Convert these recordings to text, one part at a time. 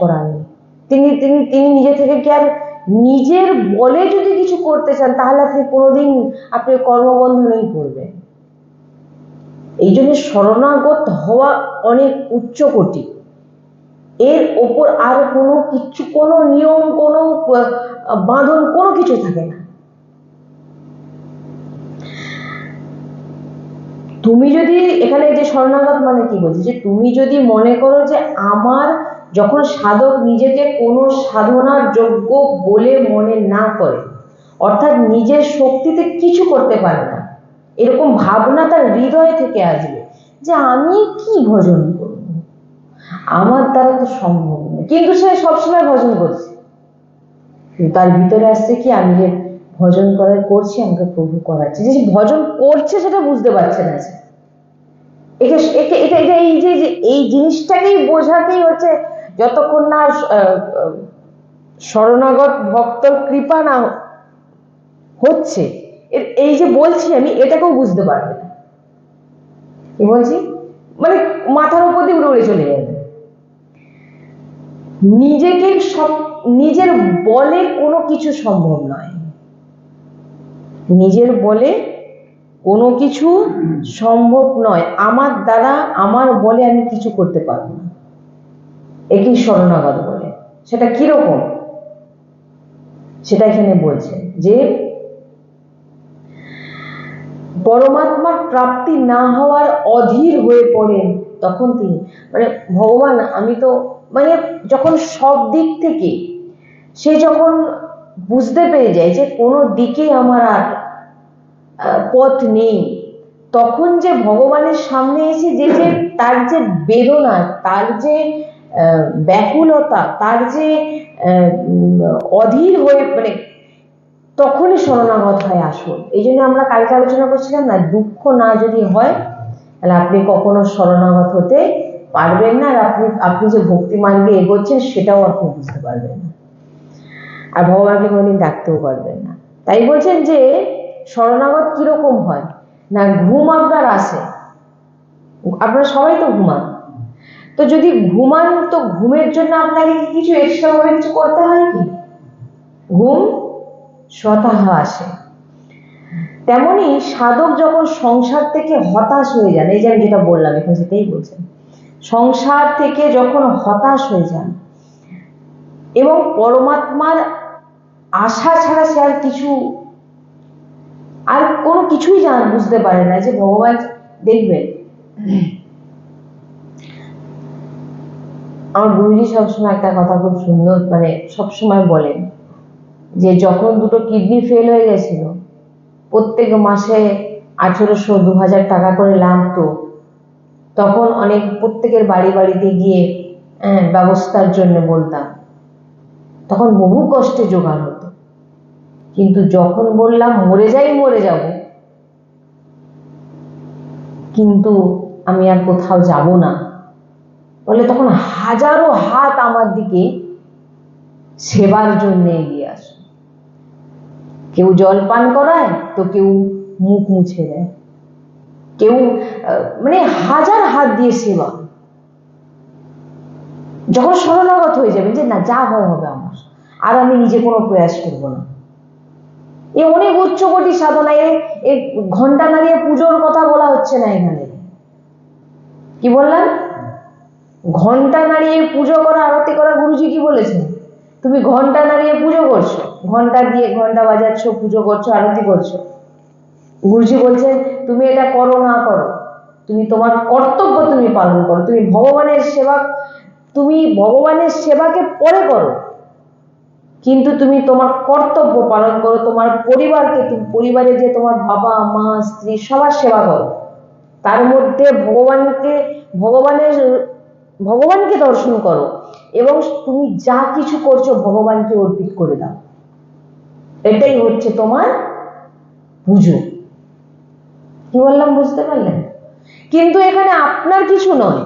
করার নেই তিনি তিনি তিনি নিজে থেকে কি আর নিজের বলে যদি কিছু করতে চান, তাহলে আপনি কোনোদিন আপনি কর্মবন্ধনেই পড়বেন এই জন্য শরণাগত হওয়া অনেক উচ্চ কোটি। এর ওপর আর কোনো কিছু, কোনো নিয়ম, কোনো বাঁধন, কোনো কিছু থাকে না। তুমি যদি এখানে যে শরণাগত মানে কি বলছি? যে তুমি যদি মনে করো যে আমার যখন সাধক নিজেকে কোনো সাধনার যোগ্য বলে মনে না করে, অর্থাৎ নিজের শক্তিতে কিছু করতে পারে না, এরকম ভাবনা তার হৃদয় থেকে আসবে যে আমি কি ভজন করব? আমার দ্বারা তো সম্ভব নয়। কিন্তু সে সবসময় ভজন করছে। তার ভিতরে আসছে কি, আমি যে ভজন করার করছি, আমাকে প্রভু করাচ্ছে। যে ভজন করছে সেটা বুঝতে পারছে না একে এটা এটা এই যে, এই জিনিসটাকেই বোঝাকেই হচ্ছে যতক্ষণ না শরণাগত ভক্তর কৃপা না হচ্ছে এই যে বলছি আমি, এটাকেও বুঝতে পারবে কি বলছি? মানে মাথার উপর দিয়ে উড়ে চলে যাবে। নিজেকে সব, নিজের বলে কোনো কিছু সম্ভব নয়। নিজের বলে কোনো কিছু সম্ভব নয়। আমার দ্বারা, আমার বলে আমি কিছু করতে পারব না। একই শরণাগত বলে। সেটা কীরকম? সেটা এখানে বলছে যে পরমাত্মার প্রাপ্তি না হওয়ার অধীর হয়ে পড়েন তখন তিনি। মানে ভগবান আমি তো মানে যখন সব দিক থেকে সে যখন বুঝতে পেরে যায় যে কোনো দিকে আমার আর পথ নেই তখন যে ভগবানের সামনে এসে যে যে তার যে বেদনা তার যে আহ, ব্যাকুলতা, তার যে অধীর হয়ে মানে তখনই শরণাগত হয় আসল। এই জন্য আমরা কালকে আলোচনা করছিলাম না, দুঃখ না যদি হয়, তাহলে আপনি কখনো শরণাগত হতে পারবেন না, আর আপনি আপনি যে ভক্তি মার্গে এগোচ্ছেন, সেটাও আপনি বুঝতে পারবেন না। আর ভগবানকে কোনোদিন ডাকতেও পারবেন না। তাই বলছেন যে, শরণাগত কীরকম হয়? না, ঘুম আপনার আসে আপনারা সবাই তো ঘুমান। তো যদি ঘুমান, তো ঘুমের জন্য আপনাকে কিছু এক্সট্রা ভাবে কিছু করতে হয় কি? ঘুম স্বতঃ আসে। তেমনি সাধক যখন সংসার থেকে হতাশ হয়ে যান, এই যে আমি যেটা বললাম, এখন সেটাই বলছেন, সংসার থেকে যখন হতাশ হয়ে যান এবং পরমাত্মার আশা ছাড়া সে আর কিছু, আর কোনো কিছুই জান, বুঝতে পারে না যে ভগবান দেখবেন আমার গুরুজি সবসময় একটা কথা খুব সুন্দর মানে সবসময় বলেন যে যখন দুটো কিডনি ফেল হয়ে গেছিল প্রত্যেক মাসে আঠেরোশো দু হাজার টাকা করে লাগতো। তখন অনেক প্রত্যেকের বাড়ি বাড়িতে গিয়ে হ্যাঁ, ব্যবস্থার জন্য বলতাম। তখন বহু কষ্টে জোগাড় হতো। কিন্তু যখন বললাম মরে যাই মরে যাব। কিন্তু আমি আর কোথাও যাব না। বলে তখন হাজারো হাত আমার দিকে সেবার জন্য এগিয়ে আসে। কেউ জল পান করায় তো কেউ মুখ মুছে দেয়। কেউ মানে হাজার হাত দিয়ে সেবা। যখন শরণাগত হয়ে যাবেন যে না, যা হয় হবে আমার। আর আমি নিজে কোনো প্রয়াস করব না। এ অনেক উচ্চকোটি সাধনা, এ ঘণ্টা দাঁড়িয়ে পুজোর কথা বলা হচ্ছে না এখানে। কি বললাম? ঘণ্টা নাড়িয়ে পুজো করা, আরতি করা, গুরুজি কি বলেছেন? তুমি ঘণ্টা নাড়িয়ে পুজো করছ, ঘণ্টা দিয়ে ঘণ্টা বাজাচ্ছ, পুজো করছ, আরতি করছ। গুরুজি বলছেন, তুমি এটা করো না করো। তুমি তোমার কর্তব্য তুমি পালন করো। তুমি ভগবানের সেবা, তুমি ভগবানের সেবাকে পরে করো। কিন্তু তুমি তোমার কর্তব্য পালন করো, তোমার পরিবারকে তুমি, পরিবারে যে তোমার বাবা, মা, স্ত্রী, সবার সেবা করো। তার মধ্যে ভগবানকে, ভগবানের ভগবানকে দর্শন করো এবং তুমি যা কিছু করছ ভগবানকে অর্পিত করে দাও। এটাই হচ্ছে তোমার পুজো। কি বললাম, বুঝতে পারলেন? কিন্তু এখানে আপনার কিছু নয়।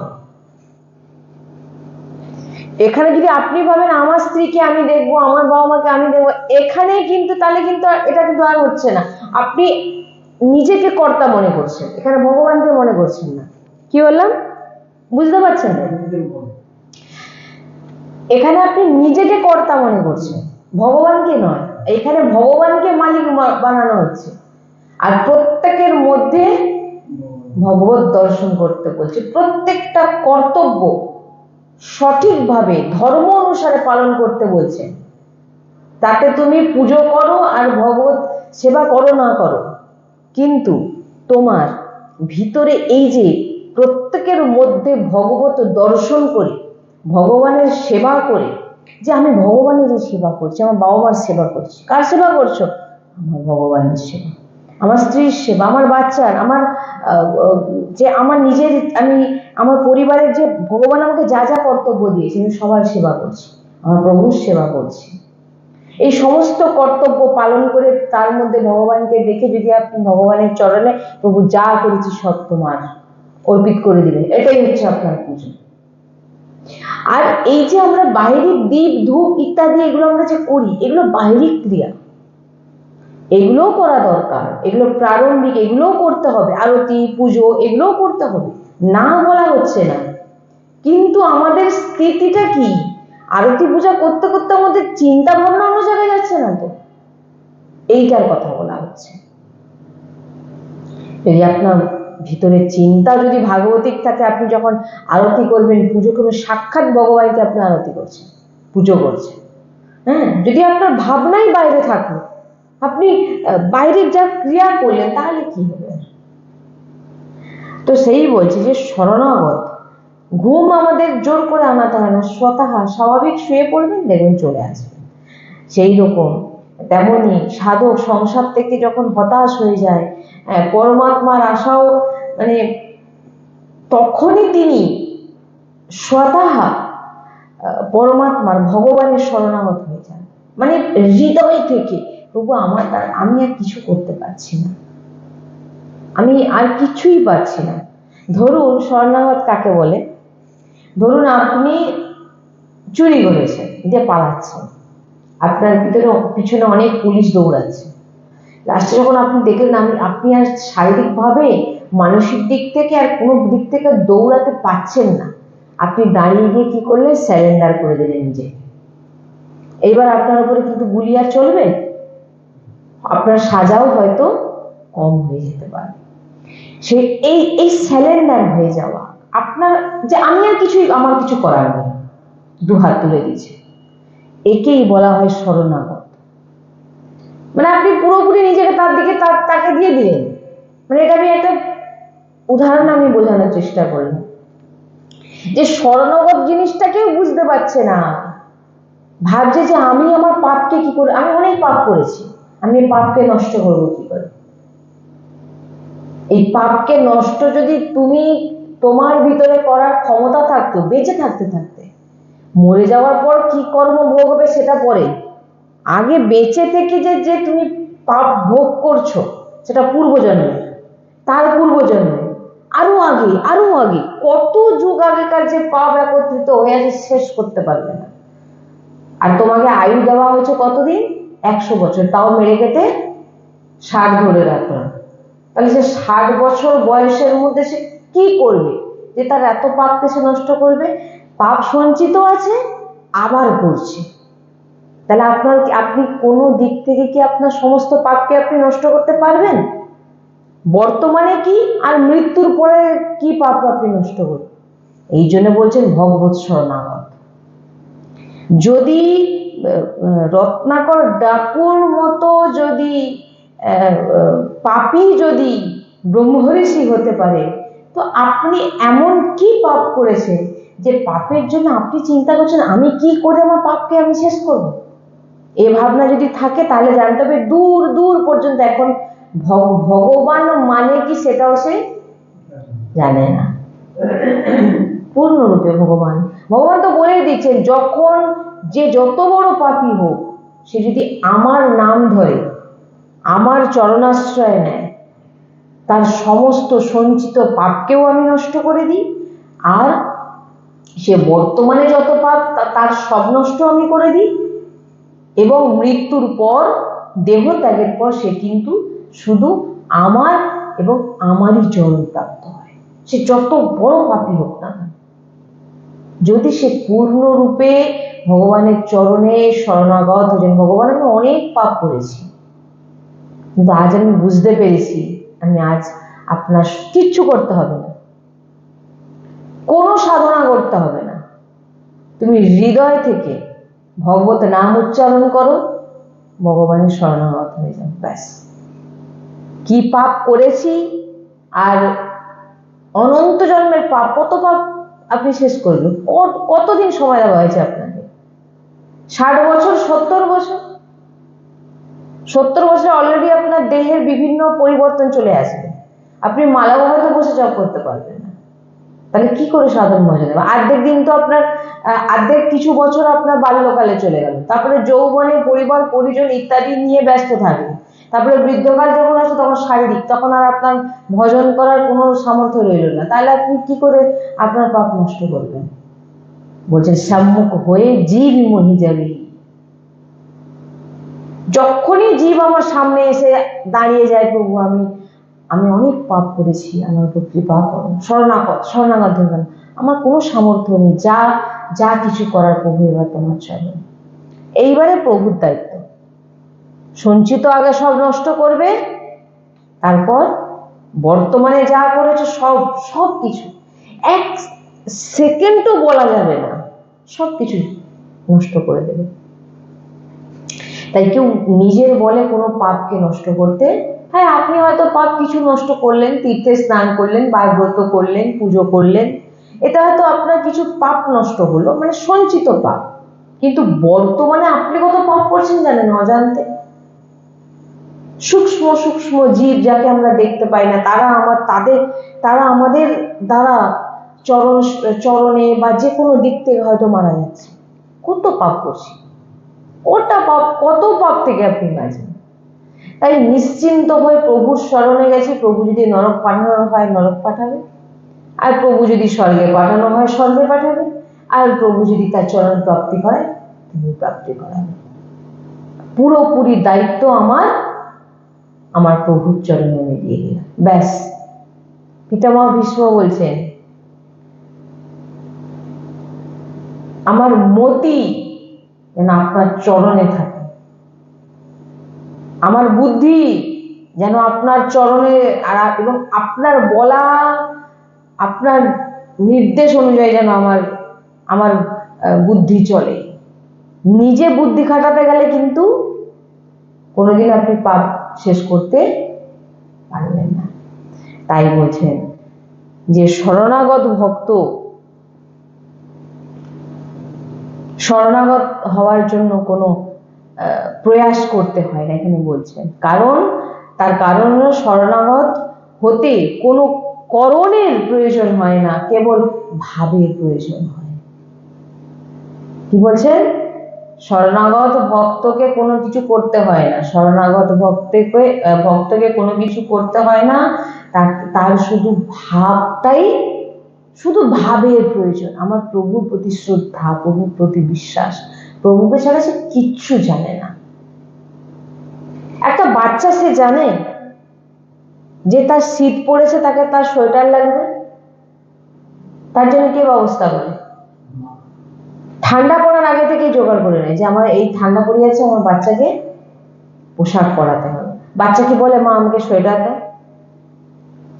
এখানে যদি আপনি ভাবেন আমার স্ত্রীকে আমি দেখব, আমার বাবা মাকে আমি দেখব, এখানে কিন্তু, তাহলে কিন্তু এটা কিন্তু আর হচ্ছে না। আপনি নিজেকে কর্তা মনে করছেন, এখানে ভগবানকে মনে করছেন না। কি বললাম? বুঝতে পারছেন? এখানে আপনি নিজেকে কর্তা মনে করছেন। ভগবানকে নয়? এখানে ভগবানকে মালিক বানানো হচ্ছে। আর প্রত্যেকের মধ্যে ভগবত দর্শন করতে বলছে। প্রত্যেকটা কর্তব্য সঠিকভাবে, ধর্ম অনুসারে পালন করতে বলছে। তাতে তুমি পুজো করো আর ভগবত সেবা করো না করো। কিন্তু তোমার ভিতরে এই যে প্রত্যেকের মধ্যে ভগবত দর্শন করে, ভগবানের সেবা করে যে আমি ভগবানেরই সেবা করছি, আমার বাবা মার সেবা করছি। কার সেবা করছ? আমার ভগবানের সেবা। আমার স্ত্রীর সেবা, আমার বাচ্চার, আমার যে আমার নিজের, আমি, আমার পরিবারের যে ভগবান আমাকে যা যা কর্তব্য দিয়েছে, আমি সবার সেবা করছি, আমার প্রভুর সেবা করছি। এই সমস্ত কর্তব্য পালন করে তার মধ্যে ভগবানকে দেখে যদি আপনি ভগবানের চরণে, প্রভু যা করেছি সব তোমার। অর্পিত করে দিলেন। এটাই হচ্ছে আপনার পুজো। আর এই যে আমরা বাহিরিক দীপ ধূপ ইত্যাদি এগুলো আমরা যে করি, এগুলো বাহিরিক ক্রিয়া। এগুলোও করা দরকার। এগুলো প্রারম্ভিক, এগুলোও করতে হবে। আরতি, পুজো, এগুলোও করতে হবে। না বলা হচ্ছে না। কিন্তু আমাদের স্থিতিটা কি? আরতি পূজা করতে করতে আমাদের চিন্তা ভাবনা অন্য জায়গায় যাচ্ছে না তো? এইটার কথা বলা হচ্ছে। যদি আপনার ভিতরে চিন্তা যদি ভাগবতিক থাকে, আপনি যখন আরতি করবেন, পুজো করবেন, সাক্ষাৎ ভগবানকে আপনি আরতি করছেন, পুজো করছেন। হ্যাঁ যদি আপনার ভাবনাই বাইরে থাকে, আপনি বাইরের যা ক্রিয়া করলেন, তাহলে কি হবে? তো সেই বলছে যে শরণাগত, ঘুম আমাদের জোর করে আনাতে হয় না, স্বতঃ স্বাভাবিক শুয়ে পড়বেন, দেখবেন চলে আসবে সেই রকম তেমনি সাধক সংসার থেকে যখন হতাশ হয়ে যায় পরমাত্মার আশাও মানে তখনই তিনি স্বতঃ আহ, পরমাত্মার ভগবানের শরণাগত হয়ে যান। মানে হৃদয় থেকে প্রভু আমার দ্বারা আমি আর কিছু করতে পারছি না। আমি আর কিছুই পারছি না। ধরুন শরণাগত কাকে বলে? ধরুন আপনি চুরি করেছেন দিয়ে পালাচ্ছেন। আপনার ভিতরে পিছনে অনেক পুলিশ দৌড়াচ্ছে। লাস্টে যখন আপনি দেখলেন আমি, আপনি আর শারীরিকভাবে মানসিক দিক থেকে আর কোনো দিক থেকে দৌড়াতে পারছেন না, আপনি দাঁড়িয়ে গিয়ে কি করলেন? স্যালেন্ডার করে দিলেন নিজেকে। এইবার আপনার উপরে কিন্তু গুলি আর চলবে? আপনার সাজাও হয়তো কম হয়ে যেতে পারে। সে এই এই স্যালেন্ডার হয়ে যাওয়া, আপনার যে আমি আর কিছুই, আমার কিছু করার নেই। দু হাত তুলে দিয়েছে। একেই বলা হয় শরণাগত। মানে আপনি পুরোপুরি নিজেকে তার দিকে তাকে দিয়ে দিলেন। মানে এটা আমি একটা উদাহরণ আমি বোঝানোর চেষ্টা করলাম। যে শরণাগত জিনিসটা কেউ বুঝতে পারছে না। ভাবছে যে আমি আমার পাপকে কি করে, আমি অনেক পাপ করেছি। আমি পাপকে নষ্ট করব কি করে? এই পাপকে নষ্ট যদি তুমি তোমার ভিতরে করার ক্ষমতা থাকতো, বেঁচে থাকতে থাকতে, মরে যাওয়ার পর কি কর্ম ভোগ হবে সেটা পরে। আগে বেঁচে থেকে যে যে তুমি পাপ ভোগ করছ, সেটা পূর্বজন্মে, তার পূর্বজন্মে আরও আগে আরও আগে, কত যুগ আগেকার যে পাপ একত্রিত হয়ে আছে শেষ করতে পারবে না। আর তোমাকে আয়ু দেওয়া হয়েছে কতদিন? একশো বছর, তাও মেরে কেটে ষাট ধরে রাখলাম। তাহলে সে ষাট বছর বয়সের মধ্যে সে কি করবে? যে তার এত পাপকে সে নষ্ট করবে? পাপ সঞ্চিত আছে, আবার করছে। তাহলে আপনার কি- আপনি কোনো দিক থেকে কি আপনার সমস্ত পাপকে আপনি নষ্ট করতে পারবেন? বর্তমানে কি আর মৃত্যুর পরে কি পাপ আপনি নষ্ট করবেন এই জন্য বলছেন ভগবত শরণাগত। যদি রত্নাকর ডাকুর মতো যদি পাপী যদি ব্রহ্মঋষি হতে পারে, তো আপনি এমন কি পাপ করেছেন যে পাপের জন্য আপনি চিন্তা করছেন, আমি কি করে আমার পাপকে আমি শেষ করব? এ ভাবনা যদি থাকে, তাহলে জানতে হবে দূর দূর পর্যন্ত এখন ভগ- ভগবান মানে কি সেটাও সে জানে না। পূর্ণরূপে ভগবান। ভগবান তো বলেই দিচ্ছেন, যখন যে যত বড় পাপী হোক, সে যদি আমার নাম ধরে, আমার চরণাশ্রয় নেয়, তার সমস্ত সঞ্চিত পাপকেও আমি নষ্ট করে দিই, আর সে বর্তমানে যত পাপ তার সব নষ্ট আমি করে দিই এবং মৃত্যুর পর দেহ ত্যাগের পর সে কিন্তু শুধু আমার এবং আমারই চরণ প্রাপ্ত হয়। সে যত বড় পাপী হোক না যদি সে পূর্ণরূপে ভগবানের চরণে শরণাগত হয়েছেন, ভগবান আমি অনেক পাপ করেছি, কিন্তু আজ আমি বুঝতে পেরেছি, আমি আজ আপনার কিচ্ছু করতে হবে না। কোনো সাধনা করতে হবে না। তুমি হৃদয় থেকে ভগবত নাম উচ্চারণ করো, ভগবানের শরণাগত হয়ে যাও, ব্যাস। কি পাপ করেছি আর অনন্ত জন্মের পাপ, কত পাপ আপনি শেষ করবেন? কতদিন সময় দেওয়া হয়েছে আপনাকে? ষাট বছর, সত্তর বছর? সত্তর বছর অলরেডি আপনার দেহের বিভিন্ন পরিবর্তন চলে আসবে। আপনি মালা হয়তো বসে জব করতে পারবেন না। তাহলে কি করে সাধন মজা দেবে? আর্ধেক দিন তো আপনার আহ, অর্ধেক কিছু বছর আপনার বাল্যকালে চলে গেল। তারপরে যৌবনে পরিবার পরিজন ইত্যাদি নিয়ে ব্যস্ত থাকবে। তারপরে বৃদ্ধকাল যখন আসে তখন শারীরিক তখন আর আপনার ভজন করার কোনো সামর্থ্য রইল না। তাহলে আপনি কি করে আপনার পাপ নষ্ট করবেন? বলছেন সম্মুখ হয়ে জীব মহি যাবে। যখনই জীব আমার সামনে এসে দাঁড়িয়ে যায় প্রভু আমি আমি অনেক পাপ করেছি আমার উপর কৃপা করো। শরণাগত শরণাগত হবেন। আমার কোনো সামর্থ্য নেই, যা যা কিছু করার প্রভু এবার তোমার চলে এইবারে প্রভুর দায়িত্ব। সঞ্চিত আগে সব নষ্ট করবে, তারপর বর্তমানে যা করেছে সব সব কিছু। এক সেকেন্ডও বলা যাবে না, সব কিছু নষ্ট করে দেবে। তাই কেউ নিজের বলে কোনো পাপকে নষ্ট করতে হ্যাঁ আপনি হয়তো পাপ কিছু নষ্ট করলেন, তীর্থে স্নান করলেন বা ব্রত করলেন, পুজো করলেন এটা হয়তো আপনার কিছু পাপ নষ্ট হলো মানে সঞ্চিত পাপ। কিন্তু বর্তমানে আপনি কত পাপ করছেন জানেন অজান্তে? সূক্ষ্ম সূক্ষ্ম জীব যাকে আমরা দেখতে পাই না, তারা আমার, তাদের, তারা আমাদের দ্বারা চরণ, চরণে বা যে কোনো দিক থেকে হয়তো মারা যাচ্ছে। কত পাপ করছি? ওটা পাপ, কত পাপ থেকে আপনি বাঁচেন তাই নিশ্চিন্ত হয়ে প্রভুর স্মরণে গেছে, প্রভু যদি নরক পাঠানো হয়, নরক পাঠাবে। আর প্রভু যদি স্বর্গে পাঠানো হয়, স্বর্গে পাঠাবে। আর প্রভু যদি তার চরণ প্রাপ্তি করে, তিনি প্রাপ্তি করাবে পুরোপুরি দায়িত্ব আমার আমার প্রভুর চরণে আমি দিয়ে দিলাম। ব্যাস। পিতামহ ভীষ্ম বলছেন, আমার মতি যেন আপনার চরণে থাকে। আমার বুদ্ধি যেন আপনার চরণে আর, এবং আপনার বলা আপনার নির্দেশ অনুযায়ী যেন আমার আমার বুদ্ধি চলে। নিজে বুদ্ধি খাটাতে গেলে কিন্তু কোনোদিন আপনি পাপ শেষ করতে পারবেন না। তাই বলছেন যে শরণাগত ভক্ত শরণাগত হওয়ার জন্য কোনো প্রয়াস করতে হয় না, এখানে বলছেন। কারণ, তার কারণ শরণাগত হতে কোনো করণের প্রয়োজন হয় না, কেবল ভাবের প্রয়োজন হয়। কি বলছেন? শরণাগত ভক্তকে কোনো কিছু করতে হয় না। শরণাগত ভক্তকে ভক্তকে কোনো কিছু করতে হয় না। তার শুধু ভাবটাই, শুধু ভাবের প্রয়োজন। আমার প্রভুর প্রতি শ্রদ্ধা, প্রভুর প্রতি বিশ্বাস, প্রভুকে ছাড়া সে কিচ্ছু জানে না। একটা বাচ্চা সে জানে যে তার শীত পড়েছে, তাকে তার সোয়েটার লাগবে। তার জন্য কে ব্যবস্থা করে? ঠান্ডা পড়ার আগে থেকেই জোগাড় করে নেয় যে আমার এই ঠান্ডা পড়ে যাচ্ছে, আমার বাচ্চাকে পোশাক পরাতে হবে। বাচ্চা কি বলে, মা, আমাকে সোয়েটার দাও।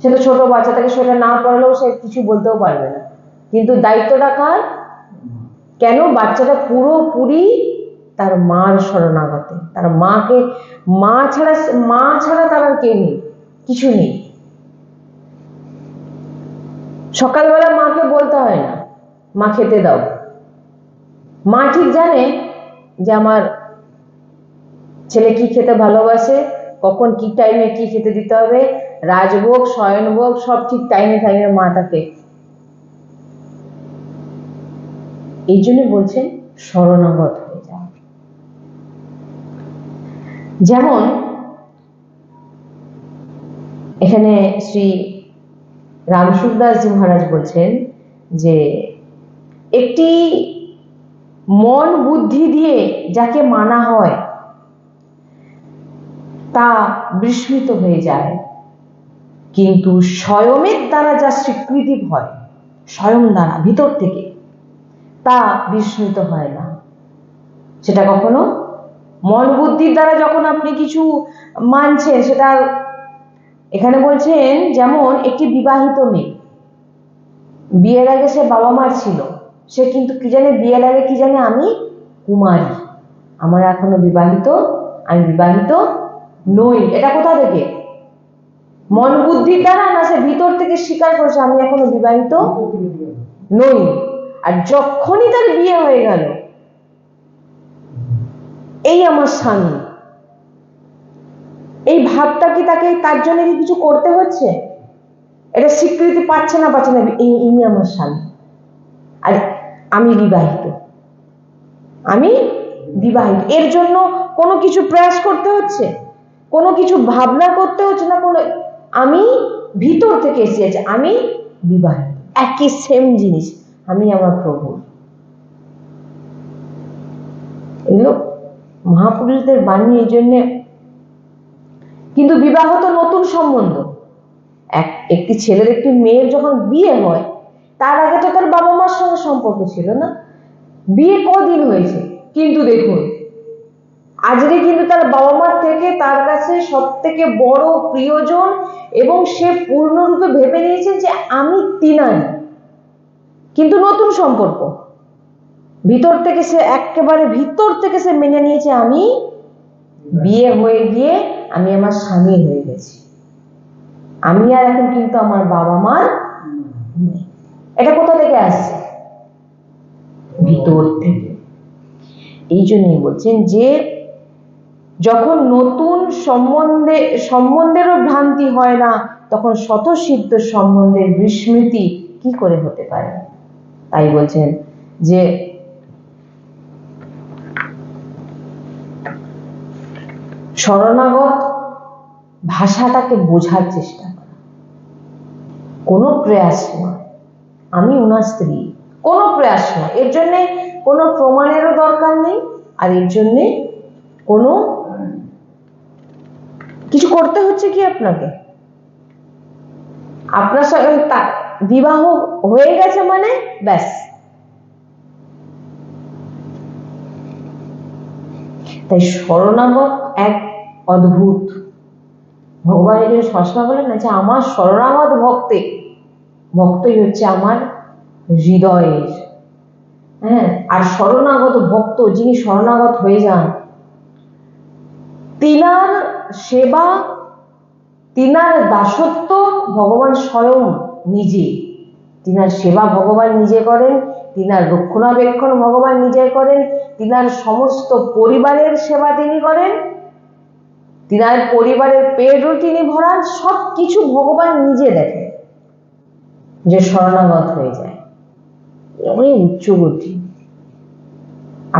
সে তো ছোট বাচ্চা, তাকে সোয়েটার না পরালেও সে কিছু বলতেও পারবে না। কিন্তু দায়িত্বটা কার? কেন? বাচ্চাটা পুরোপুরি তার মার শরণাগতে। তার মাকে, মা ছাড়া মা ছাড়া তার আর কেউ নেই। কিছু নেই। সকালবেলা মাকে বলতে হয় না, মা খেতে দাও। মা ঠিক জানে যে আমার ছেলে কি খেতে ভালোবাসে, কখন কি টাইমে কি খেতে দিতে হবে রাজভোগ শয়নভোগ সব ঠিক টাইমে টাইমে মা তাকে এই জন্য বলছেন শরণাগত হয়ে যাও। যেমন এখানে শ্রী রামসুরদাসজি মহারাজ বলছেন যে একটি মন বুদ্ধি দিয়ে যাকে মানা হয়, তা বিস্মিত হয়ে যায়। কিন্তু স্বয়মের দ্বারা যা স্বীকৃতি হয়, স্বয়ং দ্বারা, ভিতর থেকে, তা বিস্মিত হয় না। সেটা কখনো মন বুদ্ধির দ্বারা যখন আপনি কিছু মানছেন, সেটা এখানে বলছেন, যেমন একটি বিবাহিত মেয়ে, বিয়ের আগে সে বাবা মার ছিল, সে কিন্তু কি জানে, বিয়ের আগে কি জানে আমি কুমারী। আমার এখনও বিবাহিত, আমি বিবাহিত নই। এটা কোথা থেকে? মন বুদ্ধির দ্বারা না সে ভিতর থেকে স্বীকার করেছে, আমি এখনও বিবাহিত নই? আর যখনই তার বিয়ে হয়ে গেল, এই আমার স্বামী। এই ভাবটা কি তাকে তার জন্য কি কিছু করতে হচ্ছে? এটা স্বীকৃতি পাচ্ছে না পাচ্ছে না এই ইনি আমার স্বামী। আর আমি বিবাহিত। আমি বিবাহিত। এর জন্য কোনো কিছু প্রয়াস করতে হচ্ছে? কোনো কিছু ভাবনা করতে হচ্ছে না কোনো? আমি ভিতর থেকে এসেছি, আমি বিবাহিত। একই সেম জিনিস, আমি আমার প্রভুর এগুলো মহাপুরুষদের বাণী এই জন্যে কিন্তু বিবাহ তো নতুন সম্বন্ধ। এক, একটি ছেলের একটি মেয়ের যখন বিয়ে হয়, তার আগে তো তার বাবা মার সঙ্গে সম্পর্ক ছিল না। বিয়ে কদিন হয়েছে? কিন্তু দেখুন, আজকে কিন্তু তার বাবা মার থেকে তার কাছে সব থেকে বড় প্রিয়জন এবং সে পূর্ণরূপে ভেবে নিয়েছে যে আমি তিনাই। কিন্তু নতুন সম্পর্ক। ভিতর থেকে সে একেবারে ভিতর থেকে সে মেনে নিয়েছে, আমি বিয়ে হয়ে গিয়ে আমি আমার স্বামী হয়ে গেছি। আমি আর এখন কিন্তু আমার বাবা মার এটা কোথা থেকে আসছে? ভিতর থেকে। এই জন্যই বলছেন যে যখন নতুন সম্বন্ধে সম্বন্ধেরও ভ্রান্তি হয় না তখন শতসিদ্ধ সম্বন্ধের বিস্মৃতি কি করে হতে পারে? তাই বলছেন যে শরণাগত ভাষাটাকে বোঝার চেষ্টা করা। কোনো প্রয়াস নয়। আমি ওনার স্ত্রী। কোনো প্রয়াস নয়। এর জন্যে কোনো প্রমাণেরও দরকার নেই আর এর জন্যে কোনো কিছু করতে হচ্ছে কি আপনাকে? আপনার সঙ্গে বিবাহ হয়ে গেছে মানে ব্যাস। তাই শরণাগত এক অদ্ভুত ভগবান জন্য সবসময় বলেন, না, যে আমার শরণাগত ভক্তে, ভক্তই হচ্ছে আমার হৃদয়ের। হ্যাঁ আর শরণাগত ভক্ত যিনি শরণাগত হয়ে যান, তিনার সেবা, তিনার দাসত্ব ভগবান স্বয়ং নিজে। তিনার সেবা ভগবান নিজে করেন তিনার রক্ষণাবেক্ষণ ভগবান নিজে করেন, তিনার সমস্ত পরিবারের সেবা তিনি করেন, তিনার পরিবারের পেটও তিনি ভরান সব কিছু ভগবান নিজে দেখেন যে শরণাগত হয়ে যায়। এমনই উচ্চগতি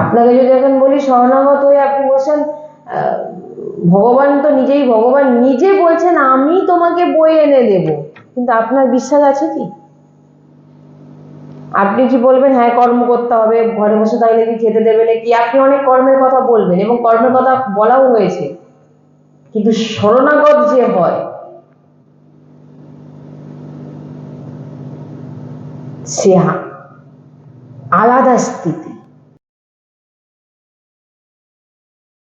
আপনাকে যদি এখন বলি শরণাগত হয়ে আপনি বলছেন ভগবান তো নিজেই, ভগবান নিজে বলছেন, আমি তোমাকে বই এনে দেব। কিন্তু আপনার বিশ্বাস আছে কি? আপনি কি বলবেন হ্যাঁ কর্ম করতে হবে, ঘরে বসে থাকলে কি খেতে দেবে নাকি? আপনি অনেক কর্মের কথা বলবেন এবং কর্মের কথা বলাও হয়েছে। কিন্তু শরণাগত যে হয়, সে আলাদা স্থিতি।